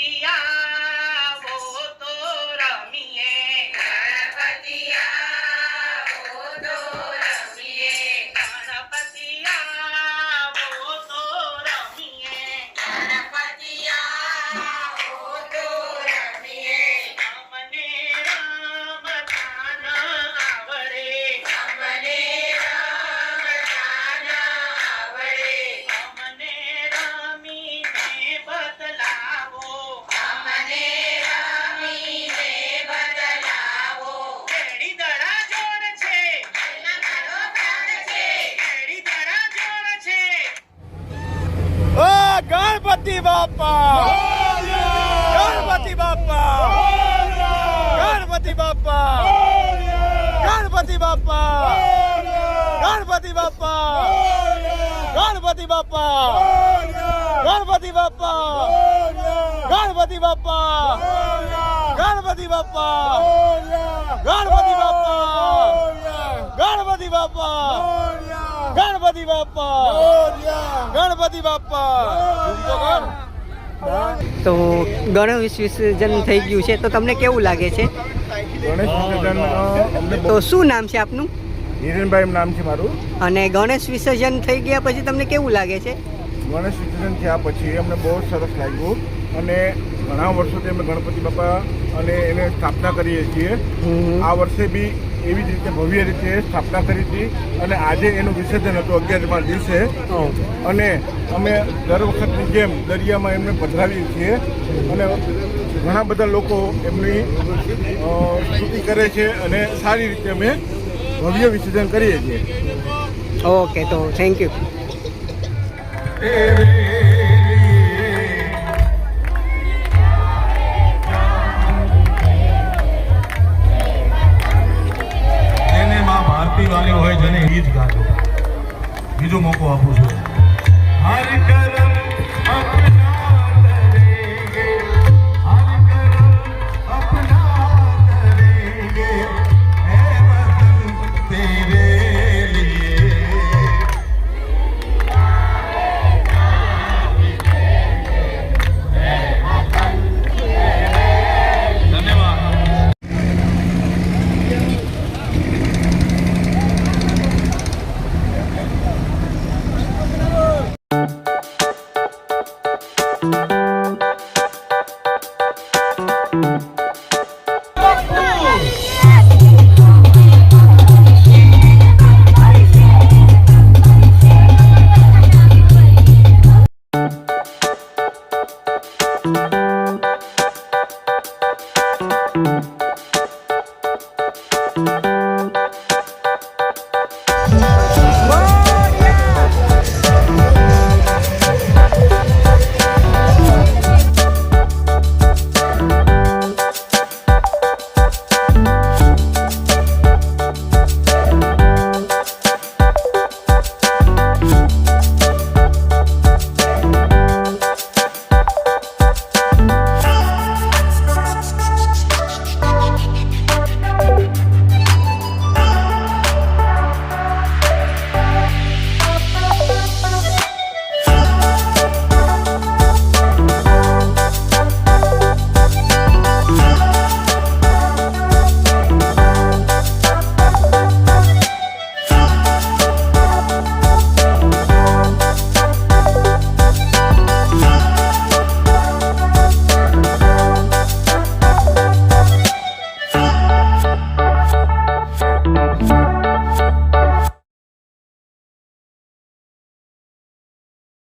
Yeah. Ganpati બાપા ગણપતિ બાપા ગણપતિ બાપા ગણપતિ બાપા ગણપતિ બાપા ગણપતિ બાપા ગણપતિ બાપા ગણપતિ બાપા ગણપતિ બાપા ગણપતિ બાપા ગણપતિ બાપા ગણપતિ બાપા ગણપતિ બાપા. તો ગણેશ વિસર્જન થઈ ગયું છે. તો તમને કેવું લાગે છે? તો શું નામ છે આપનું? હિરેનભાઈ નામ છે મારું. અને ગણેશ વિસર્જન થઈ ગયા પછી તમને કેવું લાગે છે? ગણેશ વિસર્જન થયા પછી અમને બહુ જ સરસ લાગ્યું. અને ઘણા વર્ષોથી અમે ગણપતિ બાપા અને એને સ્થાપના કરીએ છીએ. આ વર્ષે બી એવી જ રીતે ભવ્ય રીતે સ્થાપના કરી હતી અને આજે એનું વિસર્જન હતું અગિયારમા દિવસે. અને અમે દર વખતની જેમ દરિયામાં એમને પધરાવીએ છીએ. અને ઘણા બધા લોકો એમની સ્તુતિ કરે છે અને સારી રીતે અમે ભવ્ય વિસર્જન કરીએ છીએ. ઓકે તો થેન્ક યુ હોય તેને એ જ ગાજો. બીજો મોકો આપું છું. હરિ કરમ